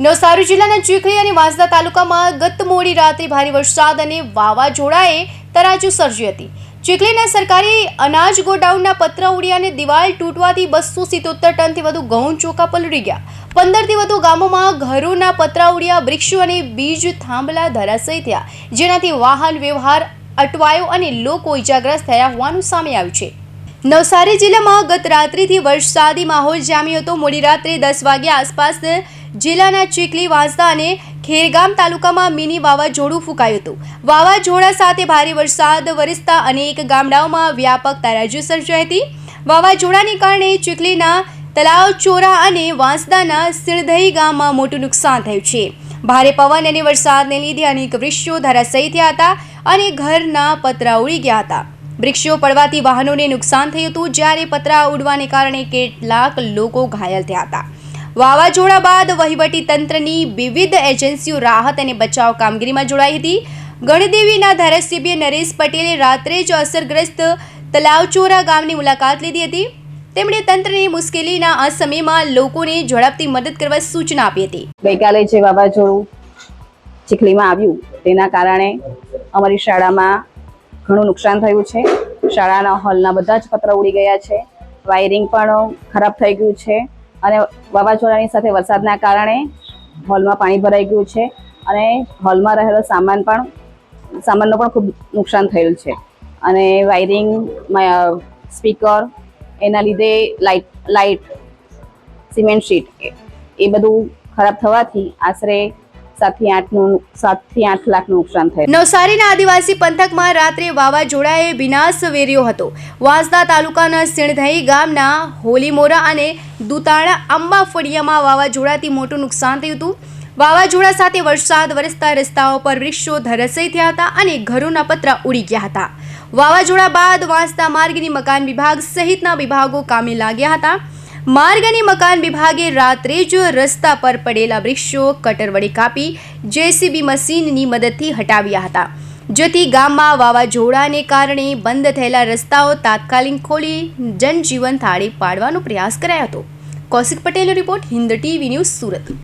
નવસારી જિલ્લાના ચીખલી અને વાંસદા તાલુકામાં ગત મોડી રાત્રે ભારે વરસાદ અને વાવાઝોડાએ તરાજુ સર્જી હતી. ચીખલીના સરકારી અનાજ ગોડાઉનના પત્ર ઉડ્યા અને દિવાલ તૂટવાથી બસો સિત્તોતેર ટનથી વધુ ઘઉં ચોખા પલળી ગયા. પંદરથી વધુ ગામોમાં ઘરોના પતરા ઉડ્યા, વૃક્ષો અને બીજ થાંભલા ધરાશય થયા, જેનાથી વાહન વ્યવહાર અટવાયો અને લોકો ઇજાગ્રસ્ત થયા હોવાનું સામે આવ્યું છે. નવસારી જિલ્લામાં ગત રાત્રિથી વરસાદી માહોલ જામ્યો હતો. મોડી રાત્રે દસ વાગ્યા આસપાસ જિલ્લાના ચીખલી, વાંસદા અને ખેરગામ તાલુકામાં મિની વાવાઝોડું ફૂંકાયું હતું. વાવાઝોડા સાથે ભારે વરસાદ વરસતા અનેક ગામડાઓમાં વ્યાપક તારાજી સર્જાઈ હતી. વાવાઝોડાને કારણે ચીખલીના તલાવ, ચોરા અને વાંસદાના સિરધઈ ગામમાં મોટું નુકસાન થયું છે. ભારે પવન અને વરસાદને લીધે અનેક વૃક્ષો ધરાશયી થયા હતા અને ઘરના પતરા ઉડી ગયા હતા. વૃક્ષો પડવાથી વાહનોને નુકસાન થયું હતું જ્યારે પતરા ઉડવાને કારણે કેટલાક લોકો ઘાયલ થયા હતા. વાવાઝોડા બાદ વહીવટી તંત્રની વિવિધ એજન્સીઓ રાહત અને બચાવ કામગીરીમાં જોડાઈ હતી. ગણદેવીના ધારાસભ્ય નરેશ પટેલે રાત્રે જ અસરગ્રસ્ત તલાવચોરા ગામની મુલાકાત લીધી હતી. તેમણે તંત્રને મુશ્કેલીના આ સમયમાં લોકોને ઝડપથી મદદ કરવા સૂચના આપી હતી. ગઈકાલે જે વાવાઝોડું ચીખલીમાં આવ્યું, તેના કારણે અમારી શાળામાં ઘણું નુકસાન થયું છે. શાળાના હોલના બધા જ પત્ર ઉડી ગયા છે. વાયરિંગ પણ ખરાબ થઈ ગયું છે. અને વાવાઝોડાની સાથે વરસાદના કારણે હોલમાં પાણી ભરાઈ ગયું છે અને હોલમાં રહેલો સામાન પણ, સામાનનો પણ ખૂબ નુકસાન થયેલ છે. અને વાયરિંગ સ્પીકર, એના લીધે લાઇટ લાઇટ, સિમેન્ટ શીટ એ- બધું ખરાબ થવાથી આશરે સાતથી આઠનું સાતથી આઠ લાખનું નુકસાન થયું નવસારીના આદિવાસી પંથકમાં રાત્રે વાવાઝોડાએ વિનાશ વેર્યો હતો. વાંસદા તાલુકાના સિણધઈ ગામના હોલીમોરા અને દુતાણા અંબા ફળિયામાં વાવાઝોડાથી મોટું નુકસાન થયું હતું. વાવાઝોડા સાથે વરસાદ, વરસતા રસ્તાઓ પર વૃક્ષો ધરસઈ થયા હતા અને ઘરોના પતરા ઉડી ગયા હતા. વાવાઝોડા બાદ વાંસદા માર્ગની મકાન વિભાગ સહિતના વિભાગો કામે લાગ્યા હતા. માર્ગ અને મકાન વિભાગે રાત્રે જ રસ્તા પર પડેલા વૃક્ષો કટર વડે કાપી જેસીબી મશીનની મદદથી હટાવ્યા હતા. જેથી ગામમાં વાવાઝોડાને કારણે બંધ થયેલા રસ્તાઓ તાત્કાલિક ખોલી જનજીવન થાળી પાડવાનો પ્રયાસ કરાયો હતો. કૌશિક પટેલનો report Hind TV news Surat.